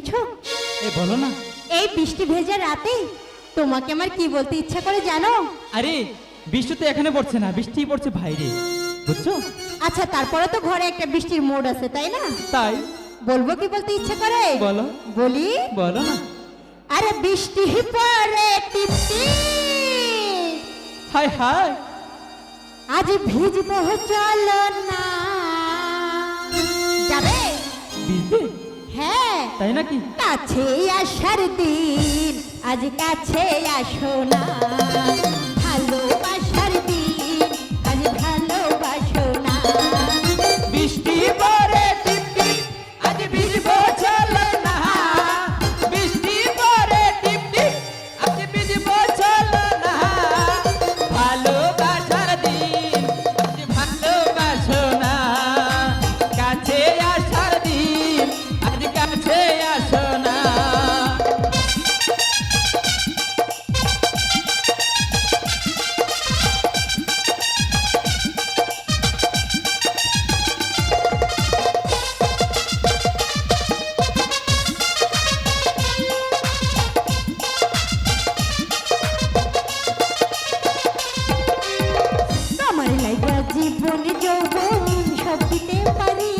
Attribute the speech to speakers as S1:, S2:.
S1: শুনছো?
S2: এ বলো না।
S1: এই বৃষ্টি ভেজা রাতে তোমাকে আমার কি বলতে ইচ্ছা করে জানো?
S2: আরে বৃষ্টি তো এখানে পড়ছে না বৃষ্টি পড়ছে বাইরে। বুঝছ?
S1: আচ্ছা তারপরে তো ঘরে একটা বৃষ্টির মোড আছে তাই না?
S2: তাই।
S1: বলব কি বলতে ইচ্ছে করে?
S2: বলো।
S1: বলি?
S2: বলো না।
S1: আরে বৃষ্টি পড়ে টিপটি।
S2: হাই হাই
S1: আজ ভিজবো চলো না। যাবে?
S2: ভিজবে? তাই নাকি?
S1: কাছে আসার দিন আজ কাছে আসো না।
S2: ready.